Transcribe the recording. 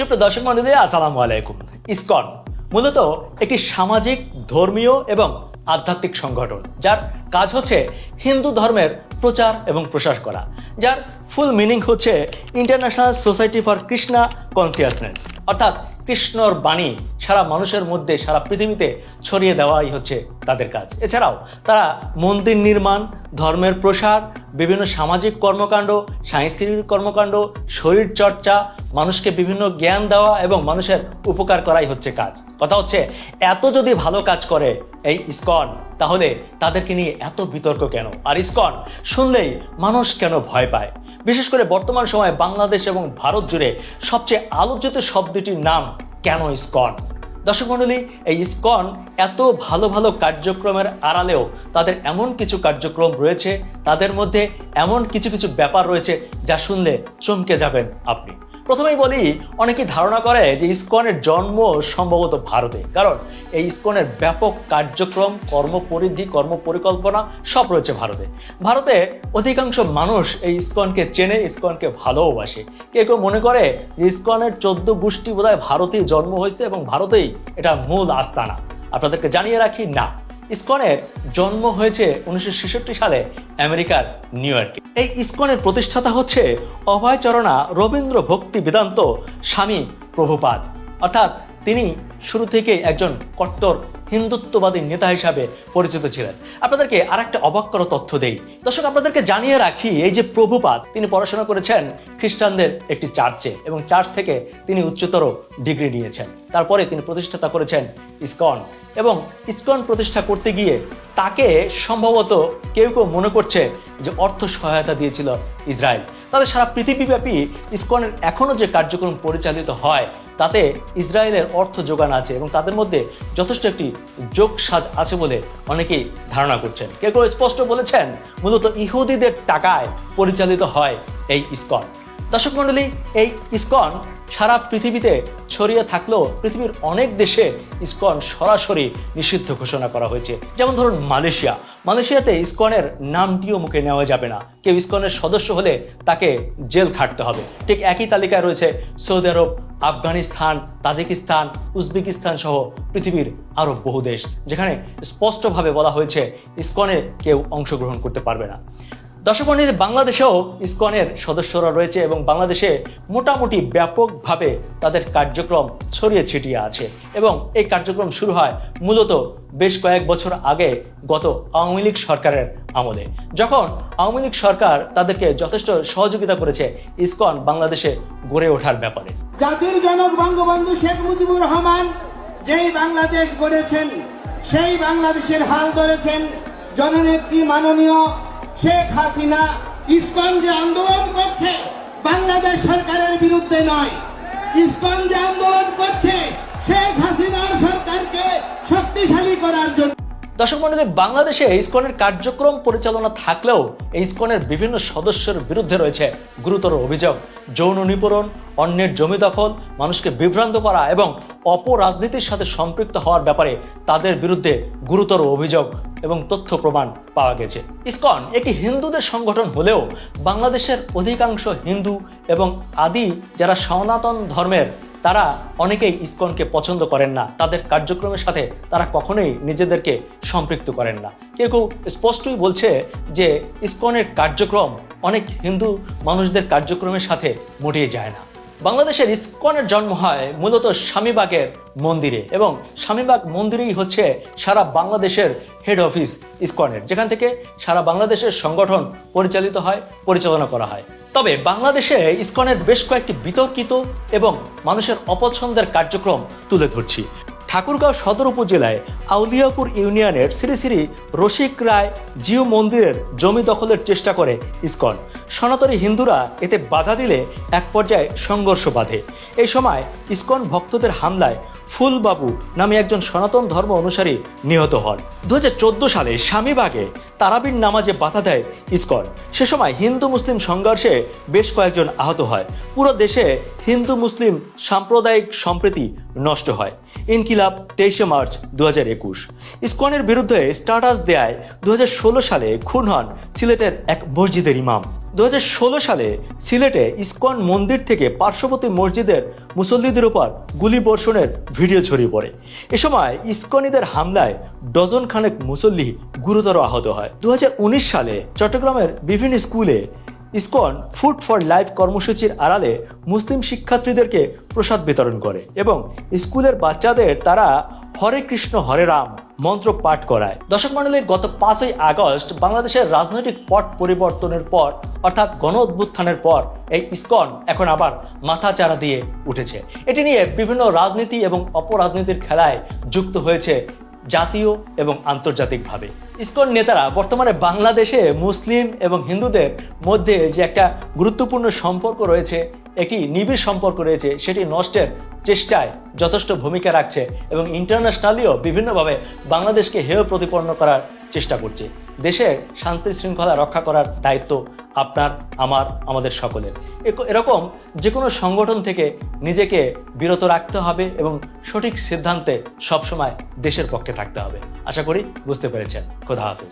সুপ্রিয় দর্শক মন্ডলী, আসসালামু আলাইকুম। ইসকন মূলত একটি সামাজিক, ধর্মীয় এবং আধ্যাত্মিক সংগঠন, যার কাজ হচ্ছে হিন্দু ধর্মের প্রচার এবং প্রসার করা, যার ফুল মিনিং হচ্ছে international society for Krishna consciousness. অর্থাৎ কৃষ্ণর বাণী সারা মানুষের মধ্যে, সারা পৃথিবীতে ছড়িয়ে দেওয়াই হচ্ছে তাদের কাজ। এছাড়াও তারা মন্দির নির্মাণ ধর্মের প্রসার, বিভিন্ন সামাজিক কর্মকাণ্ড, সাংস্কৃতিক কর্মকাণ্ড, শরীর চর্চা, মানুষকে বিভিন্ন জ্ঞান দেওয়া এবং মানুষের উপকার করাই হচ্ছে কাজ। কথা হচ্ছে, এত যদি ভালো কাজ করে এই ইসকন, তাহলে তাদেরকে নিয়ে এত বিতর্ক কেন? আর ইসকন, শুনলেই মানুষ কেন ভয় পায়? বিশেষ করে বর্তমান সময়ে বাংলাদেশ এবং ভারত জুড়ে সবচেয়ে আলোচিত শব্দটির নাম কেন ইসকন? দর্শক মণ্ডলী, এই ইসকন এত ভালো ভালো কার্যক্রমের আড়ালেও তাদের এমন কিছু কার্যক্রম রয়েছে, তাদের মধ্যে এমন কিছু কিছু ব্যাপার রয়েছে যা শুনলে চমকে যাবেন আপনি। প্রথমেই বলি, অনেকে ধারণা করে যে ইসকনের জন্ম সম্ভবত ভারতে। কারণ এই ইসকনের ব্যাপক কার্যক্রম, কর্মপরিধি, কর্মপরিকল্পনা সব রয়েছে ভারতে। ভারতে অধিকাংশ মানুষ এই ইসকনকে চেনে, ইসকনকে ভালোবাসে কেউ কেউ মনে করে যে ইসকনের চোদ্দ গোষ্ঠী বোধহয় ভারতেই জন্ম হয়েছে এবং ভারতেই এটা মূল আস্তানা। আপনাদেরকে জানিয়ে রাখি, না। ইসকনের জন্ম হয়েছে উনিশশো ছেষট্টি সালে আমেরিকার নিউ ইয়র্কে। এই ইসকনের প্রতিষ্ঠাতা হচ্ছে অভয়চরণা রবীন্দ্র ভক্তি বেদান্ত স্বামী প্রভুপাদ। অর্থাৎ তিনি শুরু থেকে একজন কট্টর, হিন্দুত্ববাদী নেতা হিসাবে পরিচিত ছিলেন। আপনাদেরকে আর একটা অবাক করা তথ্য দেই। দর্শক, আপনাদেরকে জানিয়ে রাখি, এই যে প্রভুপাদ তিনি পড়াশোনা করেছেন খ্রিস্টানদের একটি চার্চে এবং চার্চ থেকে তিনি উচ্চতর ডিগ্রি নিয়েছেন। তারপরে তিনি প্রতিষ্ঠাতা করেছেন ইসকন এবং ইসকন প্রতিষ্ঠা করতে গিয়ে তাকে সম্ভবত কেউ কেউ মনে করছে যে অর্থ সহায়তা দিয়েছিল ইসরায়েল। তাদের সারা পৃথিবীব্যাপী ইসকনের এখনও যে কার্যক্রম পরিচালিত হয় তাতে ইসরায়েলের অর্থ যোগান আছে এবং তাদের মধ্যে যথেষ্ট একটি যোগ সাজ আছে বলে অনেকেই ধারণা করছেন। কেউ কেউ স্পষ্ট বলেছেন, মূলত ইহুদিদের টাকায় পরিচালিত হয় এই ইসকন। দর্শক মণ্ডলী, এই ইসকন সারা পৃথিবীতে ছড়িয়ে থাকলেও পৃথিবীর অনেক দেশে ইসকন সরাসরি নিষিদ্ধ ঘোষণা করা হয়েছে। যেমন ধরুন মালয়েশিয়া। মালয়েশিয়াতে ইসকনের নামটিও মুখে নেওয়া যাবে না। কেউ ইসকনের সদস্য হলে তাকে জেল খাটতে হবে। ঠিক একই তালিকায় রয়েছে Saudi Arab, Afghanistan, Tajikistan, Uzbekistan সহ পৃথিবীর আরও বহু দেশ, যেখানে স্পষ্টভাবে বলা হয়েছে ইসকনে কেউ অংশগ্রহণ করতে পারবে না। দর্শক মন্ডলী বাংলাদেশেও ইসকনের সদস্যরা রয়েছে এবং বাংলাদেশে মোটামুটি ব্যাপকভাবে তাদের কার্যক্রম ছড়িয়ে ছিটিয়ে আছে। এবং এই কার্যক্রম শুরু হয় মূলত বেশ কয়েক বছর আগে গত আওয়ামী লীগ সরকারের আমলে। যখন আওয়ামী লীগ সরকার তাদেরকে যথেষ্ট সহযোগিতা করেছে, ইসকন বাংলাদেশে গড়ে ওঠার ব্যাপারে। জাতির জনক বঙ্গবন্ধু শেখ মুজিবুর রহমান যেই বাংলাদেশ গড়েছেন, সেই বাংলাদেশের হাল ধরেছেন, জননেত্রী মাননীয় শেখ হাসিনা ইসকন যে আন্দোলন করছে, বাংলাদেশ সরকারের বিরুদ্ধে নয়। ইসকন যে আন্দোলন করছে শেখ হাসিনার সরকারকে শক্তিশালী করার জন্য। দর্শক মন্ডলী, বাংলাদেশে ইসকনের কার্যক্রম পরিচালনা থাকলেও ইসকনের বিভিন্ন সদস্যের বিরুদ্ধে রয়েছে গুরুতর অভিযোগ। যৌন নিপীড়ন, অন্যের জমি দখল, মানুষকে বিভ্রান্ত করা এবং অপরাজনীতির সাথে সম্পৃক্ত হওয়ার ব্যাপারে তাদের বিরুদ্ধে গুরুতর অভিযোগ এবং তথ্য প্রমাণ পাওয়া গেছে। ইসকন একটি হিন্দুদের সংগঠন হলেও বাংলাদেশের অধিকাংশ হিন্দু এবং আদি যারা সনাতন ধর্মের তারা অনেকেই ইসকনকে পছন্দ করেন না। তাদের কার্যক্রমের সাথে তারা কখনোই নিজেদেরকে সম্পৃক্ত করেন না। কেউ কেউ স্পষ্টই বলছে যে ইসকনের কার্যক্রম অনেক হিন্দু মানুষদের কার্যক্রমের সাথে মোটেই যায় না। বাংলাদেশের ইসকনের জন্ম হয় মূলত স্বামীবাগের মন্দিরে এবং স্বামীবাগ মন্দিরেই হচ্ছে সারা বাংলাদেশের হেড অফিস ইসকনের। যেখান থেকে সারা বাংলাদেশের সংগঠন পরিচালিত হয়, পরিচালনা করা হয়। তবে বাংলাদেশে ইসকনের বেশ কয়েকটি বিতর্কিত এবং মানুষের অপছন্দের কার্যক্রম তুলে ধরছি। ঠাকুরগাঁও সদর উপজেলায় আউলিয়াপুর ইউনিয়নের শ্রী শ্রী রসিক রায় জিও মন্দিরের জমি দখলের চেষ্টা করে ইসকন। সনাতনী হিন্দুরা এতে বাধা দিলে এক পর্যায়ে সংঘর্ষ বাধে। এই সময় ইসকন ভক্তদের হামলায় ফুলবাবু নামে একজন সনাতন ধর্ম অনুসারী নিহত হন। দু হাজার চোদ্দ সালে স্বামীবাগে তারাবির নামাজে বাধা দেয় ইসকন। সে সময় হিন্দু মুসলিম সংঘর্ষে বেশ কয়েকজন আহত হয়। পুরো দেশে হিন্দু মুসলিম সাম্প্রদায়িক সম্প্রীতি নষ্ট হয়। ইনকিলাব তেইশে মার্চ দু হাজার একুশ। ইসকনের বিরুদ্ধে স্ট্যাটাস দেয় দু সালে খুন হন সিলেটের এক মসজিদের ইমাম। দু সালে সিলেটে ইসকন মন্দির থেকে পার্শ্ববর্তী মসজিদের মুসল্লিদের উপর গুলি বর্ষণের ভিডিও ছড়িয়ে পড়ে। এ সময় ইসকনিদের হামলায় ডজন খানেক মুসল্লি গুরুতর আহত হয়। দুই হাজার উনিশ সালে চট্টগ্রামের বিভিন্ন স্কুলে ইসকন ফুড ফর লাইফ কর্মসূচির আড়ালে মুসলিম শিক্ষার্থীদেরকে প্রসাদ বিতরণ করে এবং স্কুলের বাচ্চাদের তারা হরে কৃষ্ণ, হরে রাম মন্ত্র পাঠ করায়। দর্শক মণ্ডলী, গত পাঁচই আগস্ট বাংলাদেশের রাজনৈতিক পট পরিবর্তনের পর, অর্থাৎ গণ অভ্যুত্থানের পর, এই ইসকন এখন আবার মাথা চারা দিয়ে উঠেছে। এটি নিয়ে বিভিন্ন রাজনীতি এবং অপরাজনীতির খেলায় যুক্ত হয়েছে জাতীয় এবং আন্তর্জাতিকভাবে। ইসকন নেতারা বর্তমানে বাংলাদেশে মুসলিম এবং হিন্দুদের মধ্যে যে একটা গুরুত্বপূর্ণ সম্পর্ক রয়েছে একটি নিবিড় সম্পর্ক রয়েছে, সেটি নষ্টের চেষ্টায় যথেষ্ট ভূমিকা রাখছে এবং ইন্টারন্যাশনালিও বিভিন্নভাবে বাংলাদেশকে হেয় প্রতিপন্ন করার চেষ্টা করছে। দেশের শান্তি শৃঙ্খলা রক্ষা করার দায়িত্ব আপনার, আমার, আমাদের সকলের। এরকম যে কোনো সংগঠন থেকে নিজেকে বিরত রাখতে হবে এবং সঠিক সিদ্ধান্তে সবসময় দেশের পক্ষে থাকতে হবে। আশা করি বুঝতে পেরেছেন। খোদা হাফেজ।